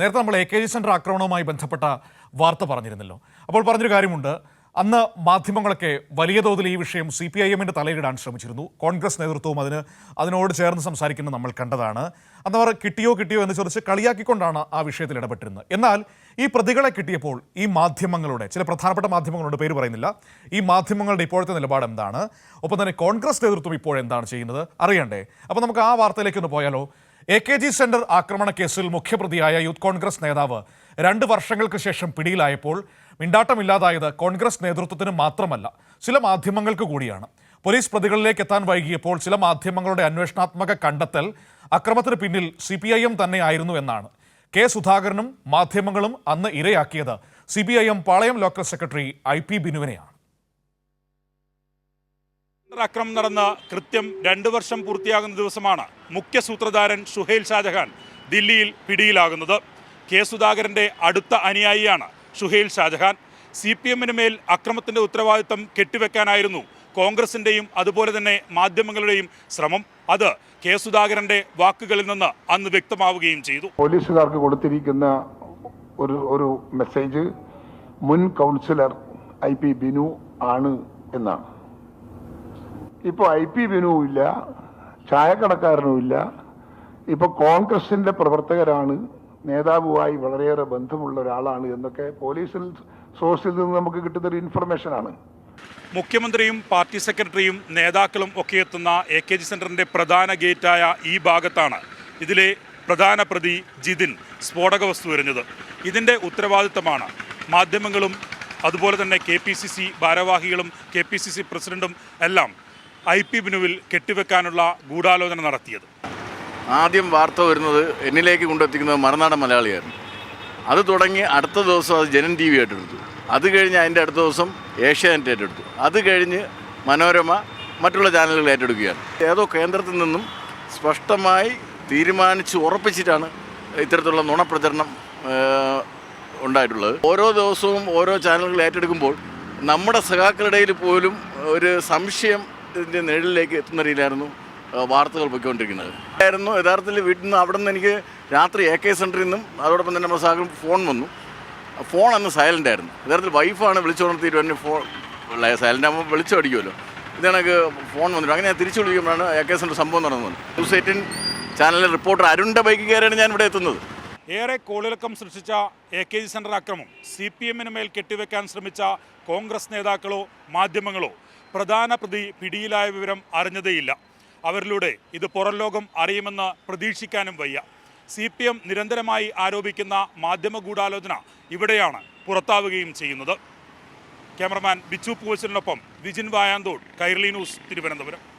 നേരത്തെ നമ്മൾ A K G centre ആക്രമണവുമായി ബന്ധപ്പെട്ട വാർത്ത പറഞ്ഞിരുന്നല്ലോ. അപ്പോൾ പറഞ്ഞൊരു കാര്യമുണ്ട്. അന്ന് മാധ്യമങ്ങളൊക്കെ വലിയ തോതിൽ ഈ വിഷയം സി പി ഐ എമ്മിന്റെ തലയിടാൻ ശ്രമിച്ചിരുന്നു. കോൺഗ്രസ് നേതൃത്വവും അതിന് അതിനോട് ചേർന്ന് സംസാരിക്കുന്നത് നമ്മൾ കണ്ടതാണ്. അന്ന് അവർ കിട്ടിയോ കിട്ടിയോ എന്ന് ചോദിച്ച് കളിയാക്കിക്കൊണ്ടാണ് ആ വിഷയത്തിൽ ഇടപെട്ടിരുന്നത്. എന്നാൽ ഈ പ്രതികളെ കിട്ടിയപ്പോൾ ഈ മാധ്യമങ്ങളുടെ ചില പ്രധാനപ്പെട്ട മാധ്യമങ്ങളുടെ പേര് പറയുന്നില്ല. ഈ മാധ്യമങ്ങളുടെ ഇപ്പോഴത്തെ നിലപാട് എന്താണ്? ഒപ്പം തന്നെ കോൺഗ്രസ് നേതൃത്വം ഇപ്പോഴെന്താണ് ചെയ്യുന്നത്? അറിയണ്ടേ? അപ്പോൾ നമുക്ക് ആ വാർത്തയിലേക്കൊന്ന് പോയാലോ. എ കെ ജി സെന്റർ ആക്രമണ കേസിൽ മുഖ്യപ്രതിയായ യൂത്ത് കോൺഗ്രസ് നേതാവ് രണ്ട് വർഷങ്ങൾക്ക് ശേഷം പിടിയിലായപ്പോൾ മിണ്ടാട്ടമില്ലാതായത് കോൺഗ്രസ് നേതൃത്വത്തിന് മാത്രമല്ല ചില മാധ്യമങ്ങൾക്ക് കൂടിയാണ്. പോലീസ് പ്രതികളിലേക്ക് എത്താൻ വൈകിയപ്പോൾ ചില മാധ്യമങ്ങളുടെ അന്വേഷണാത്മക കണ്ടെത്തൽ അക്രമത്തിന് പിന്നിൽ സി പി ഐ എം തന്നെയായിരുന്നു എന്നാണ്. കെ സുധാകരനും മാധ്യമങ്ങളും അന്ന് ഇരയാക്കിയത് C P I M Palayam local secretary I P ബിനുവിനെയാണ്. ആക്രമണം നടന്ന കൃത്യം രണ്ട് വർഷം പൂർത്തിയാകുന്ന ദിവസമാണ് മുഖ്യ സൂത്രധാരൻ ഷുഹൈൽ ഷാജഹാൻ ദില്ലിയിൽ പിടിയിലാകുന്നത്. കെ സുധാകരന്റെ അടുത്ത അനുയായിയാണ് ഷുഹൈൽ ഷാജഹാൻ. സി പി എമ്മിന് മേൽ അക്രമത്തിന്റെ ഉത്തരവാദിത്തം കെട്ടിവെക്കാനായിരുന്നു കോൺഗ്രസിന്റെയും അതുപോലെ തന്നെ മാധ്യമങ്ങളുടെയും ശ്രമം. അത് കെ സുധാകരന്റെ വാക്കുകളിൽ നിന്ന് അന്ന് വ്യക്തമാവുകയും ചെയ്തു. പോലീസുകാർക്ക് കൊടുത്തിരിക്കുന്ന ഒരു ഒരു മെസ്സേജ് മുൻ കൗൺസിലർ ഐ പി ബിനു ആണ് എന്നാണ്. ഇപ്പോൾ ഐ പി ബിനുവില്ല ഇല്ല ചായക്കടക്കാരനും ഇല്ല. ഇപ്പൊ കോൺഗ്രസിന്റെ പ്രവർത്തകരാണ് നേതാവുമായി വളരെയേറെ ബന്ധമുള്ള ഒരാളാണ് എന്നൊക്കെ പോലീസിൽ സോഴ്സിൽ നിന്ന് നമുക്ക് കിട്ടുന്നൊരു ഇൻഫർമേഷനാണ്. മുഖ്യമന്ത്രിയും പാർട്ടി സെക്രട്ടറിയും നേതാക്കളും ഒക്കെ എത്തുന്ന എ കെ ജി സെന്ററിന്റെ പ്രധാന ഗേറ്റായ ഈ ഭാഗത്താണ് ഇതിലെ പ്രധാന പ്രതി ജിതിൻ സ്ഫോടക വസ്തു എറിഞ്ഞത്. ഇതിന്റെ ഉത്തരവാദിത്തമാണ് മാധ്യമങ്ങളും അതുപോലെ തന്നെ കെ പി സി സി ഭാരവാഹികളും കെ പി സി സി പ്രസിഡന്റും എല്ലാം ഐ പി ബിനുവിൽ കെട്ടിവെക്കാനുള്ള ഗൂഢാലോചന നടത്തിയത്. ആദ്യം വാർത്ത വരുന്നത് എന്നിലേക്ക് കൊണ്ടെത്തിക്കുന്നത് മറുനാടൻ മലയാളിയായിരുന്നു. അത് തുടങ്ങി അടുത്ത ദിവസം അത് ജനൻ ടി വി ഏറ്റെടുത്തു അത് കഴിഞ്ഞ് അതിന്റെ അടുത്ത ദിവസം ഏഷ്യാനെറ്റ് ഏറ്റെടുത്തു. അത് കഴിഞ്ഞ് മനോരമ മറ്റുള്ള ചാനലുകൾ ഏറ്റെടുക്കുകയാണ്. ഏതോ കേന്ദ്രത്തിൽ നിന്നും സ്പഷ്ടമായി തീരുമാനിച്ച് ഉറപ്പിച്ചിട്ടാണ് ഇത്തരത്തിലുള്ള നുണപ്രചരണം ഉണ്ടായിട്ടുള്ളത്. ഓരോ ദിവസവും ഓരോ ചാനലുകൾ ഏറ്റെടുക്കുമ്പോൾ നമ്മുടെ സഖാക്കളുടെ പോലും ഒരു സംശയം ഇതിന്റെ നിഴലിലേക്ക് എത്തുന്ന രീതിയിലായിരുന്നു വാർത്തകൾ പൊയ്ക്കൊണ്ടിരിക്കുന്നത്. ആയിരുന്നു യഥാർത്ഥത്തിൽ വീട്ടിൽ നിന്ന് അവിടെ നിന്ന് എനിക്ക് രാത്രി എ കെ സെന്ററിൽ നിന്നും അതോടൊപ്പം തന്നെ നമ്മുടെ സാഹചര്യം ഫോൺ വന്നു. ഫോൺ അന്ന് സൈലന്റ് ആയിരുന്നു. യഥാർത്ഥത്തിൽ വൈഫാണ് വിളിച്ചുണർത്തിയിട്ട് എന്നെ ഫോൺ സൈലന്റ് ആകുമ്പോൾ വിളിച്ചു അടിക്കുമല്ലോ. ഇതെനിക്ക് ഫോൺ വന്നിട്ട്. അങ്ങനെ ഞാൻ തിരിച്ചു വിളിക്കുമ്പോഴാണ് എ കെ സെന്റർ സംഭവം നടന്നത്. ന്യൂസ് എയ്റ്റീൻ ചാനലിലെ റിപ്പോർട്ടർ അരുണിന്റെ ബൈക്ക് കയറിയാണ് ഞാൻ ഇവിടെ എത്തുന്നത്. ഏറെ കോളിളക്കം സൃഷ്ടിച്ച എ കെ ജി സെന്റർ അക്രമം. സി പി എമ്മിന് മേൽ കെട്ടിവെക്കാൻ ശ്രമിച്ച കോൺഗ്രസ് നേതാക്കളോ മാധ്യമങ്ങളോ പ്രധാന പ്രതി പിടിയിലായ വിവരം അറിഞ്ഞതേയില്ല. അവരിലൂടെ ഇത് പുറം ലോകം അറിയുമെന്ന് പ്രതീക്ഷിക്കാനും വയ്യ. സി പി എം നിരന്തരമായി ആരോപിക്കുന്ന മാധ്യമ ഗൂഢാലോചന ഇവിടെയാണ് പുറത്താവുകയും ചെയ്യുന്നത്. ക്യാമറമാൻ ബിച്ചു പൂവച്ചലിനൊപ്പം വിജിൻ വായാന്തോട് കൈർലി ന്യൂസ് തിരുവനന്തപുരം.